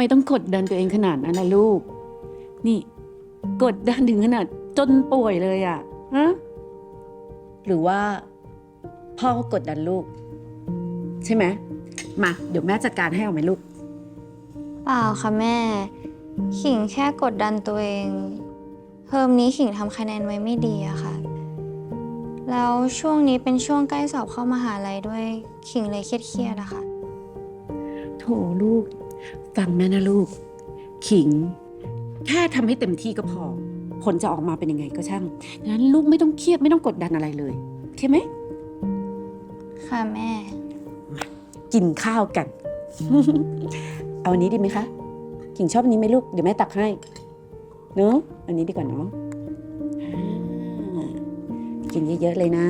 ไมต้องกดดันตัวเองขนาดนั้นล่ะลูก นี่ กดดันถึงขนาดจนป่วยเลยอะฮะหรือว่า พ่อก็กดดันลูก ใช่ไหมมาเดี๋ยวแม่จัดการให้เอาไหมลูก เปล่าค่ะแม่ ขิงแค่กดดันตัวเองเทอมนี้ขิงทำคะแนนไว้ไม่ดีอะค่ะ แล้วช่วงนี้เป็นช่วงใกล้สอบเข้ามหาลัยด้วย ขิงเลยเครียดๆอะค่ะ โถลูก ฟังแม่นะลูก ขิง แค่ทำให้เต็มที่ก็พอ ผลจะออกมาเป็นยังไงก็ช่างดังนั้นลูกไม่ต้องเครียดไม่ต้องกดดันอะไรเลยโอเคไหม ค่ะแม่ กินข้าวกัน เอาอันนี้ดีไหมคะ ขิงชอบอันนี้ไหมลูก เดี๋ยวแม่ตักให้ เนอะอันนี้ดีกว่าเนาะอ่ากินเยอะๆเลยนะ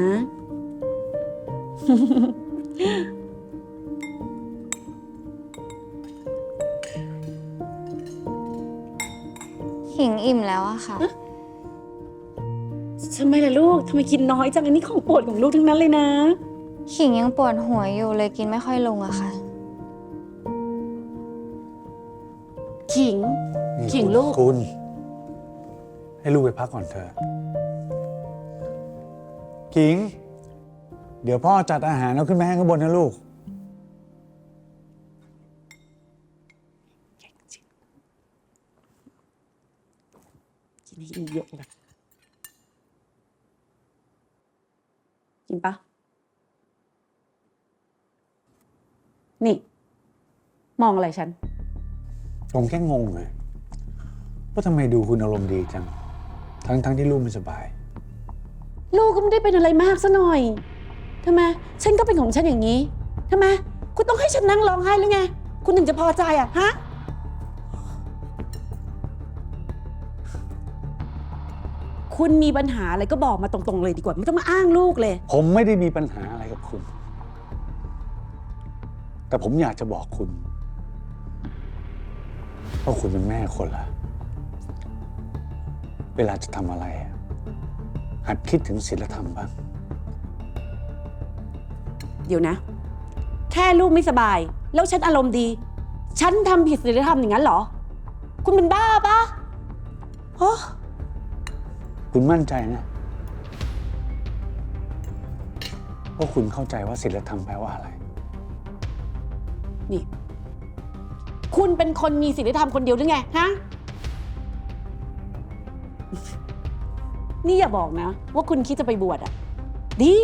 ขิงอิ่มแล้วอะค่ะ ทำไมล่ะลูกทำไมกินน้อยจังอันนี้ของโปรดของลูกทั้งนั้นเลยนะ ขิงยังปวดหัวอยู่เลยกินไม่ค่อยลงอะค่ะ ขิง นี่ขิงคุณลูก คุณ ให้ลูกไปพักก่อนเถอะขิง เดี๋ยวพ่อจัดอาหารแล้วขึ้นมาให้ข้างบนนะลูก กินให้เยอะเลยกินปะนี่ มองอะไรฉัน ผมแค่งงเลยว่าทำไมดูคุณอารมณ์ดีจัง ทั้งทั้งที่ลูกไม่สบาย ลูกก็ไม่ได้เป็นอะไรมากซะหน่อยทำไมฉันก็เป็นของฉันอย่างนี้ทำไมคุณต้องให้ฉันนั่งร้องไห้หรือไง คุณถึงจะพอใจอะฮะ คุณมีปัญหาอะไรก็บอกมาตรงๆเลยดีกว่า ไม่ต้องมาอ้างลูกเลย ผมไม่ได้มีปัญหาอะไรกับคุณ แต่ผมอยากจะบอกคุณว่าคุณเป็นแม่คนละเวลาจะทำอะไรอะหัดคิดถึงศีลธรรมบ้าง เดี๋ยวนะ แค่ลูกไม่สบาย แล้วฉันอารมณ์ดี ฉันทำผิดศีลธรรมอย่างนั้นเหรอ คุณเป็นบ้าปะโอ้ คุณมั่นใจนะว่าคุณเข้าใจว่าศีลธรรมแปลว่าอะไร นี่ คุณเป็นคนมีศีลธรรมคนเดียวหรือไง ฮะ นี่อย่าบอกนะ ว่าคุณคิดจะไปบวชอะดี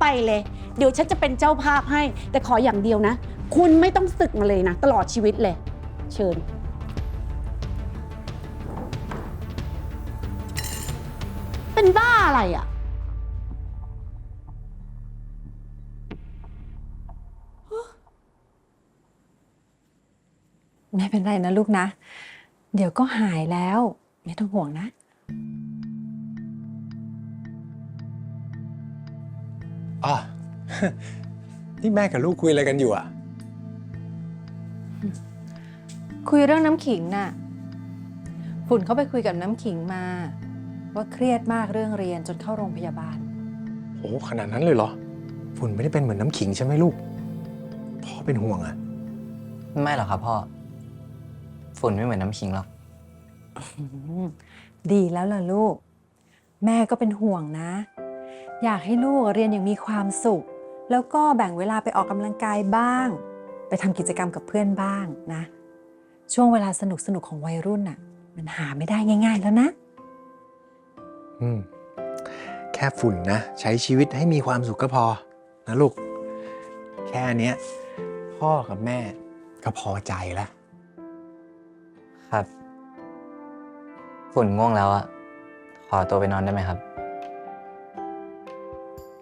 ไปเลย เดี๋ยวฉันจะเป็นเจ้าภาพให้ แต่ขออย่างเดียวนะ คุณไม่ต้องศึกมาเลยนะ ตลอดชีวิตเลย เชิญ เป็นบ้าอะไรอะ ไม่เป็นไรนะลูกนะ เดี๋ยวก็หายแล้ว ไม่ต้องห่วงนะ อ๋อ นี่แม่กับลูกคุยอะไรกันอยู่อะ คุยเรื่องน้ำขิงน่ะ ฝุ่นเขาไปคุยกับน้ำขิงมา ว่าเครียดมากเรื่องเรียนจนเข้าโรงพยาบาล โอ้ขนาดนั้นเลยเหรอ ฝุ่นไม่ได้เป็นเหมือนน้ำขิงใช่ไหมลูก พ่อเป็นห่วงอะไม่หรอกครับพ่อ ฝุ่นไม่เหมือนน้ำขิงหรอกอืมดีแล้วล่ะลูก แม่ก็เป็นห่วงนะ อยากให้ลูกเรียนอย่างมีความสุข แล้วก็แบ่งเวลาไปออกกำลังกายบ้าง ไปทำกิจกรรมกับเพื่อนบ้างนะ ช่วงเวลาสนุกสนุกๆของวัยรุ่นน่ะ มันหาไม่ได้ง่าย ๆ แล้วนะอืม แค่ฝุ่นนะ ใช้ชีวิตให้มีความสุขก็พอ นะลูก แค่เนี้ย พ่อกับแม่ก็พอใจแล้ว ครับ ฝุ่นง่วงแล้วอะขอตัวไปนอนได้ไหมครับ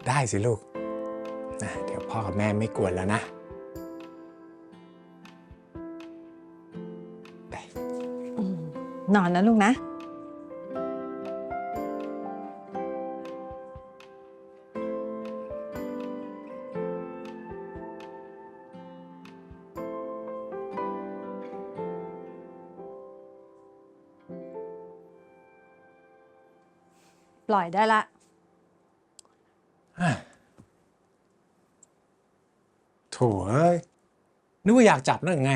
ได้สิลูกนะเดี๋ยวพ่อกับแม่ไม่กวนแล้วนะอืมนอนนะลูกนะ ปล่อยได้ละ โถเอ้ยนึกว่าอยากจับนั่นไง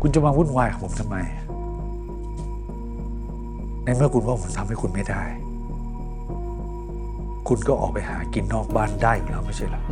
คุณจะมาวุ่นวายกับผมทำไม ในเมื่อคุณว่าผมทำให้คุณไม่ได้ คุณก็ออกไปหากินนอกบ้านได้อยู่แล้วไม่ใช่เหรอ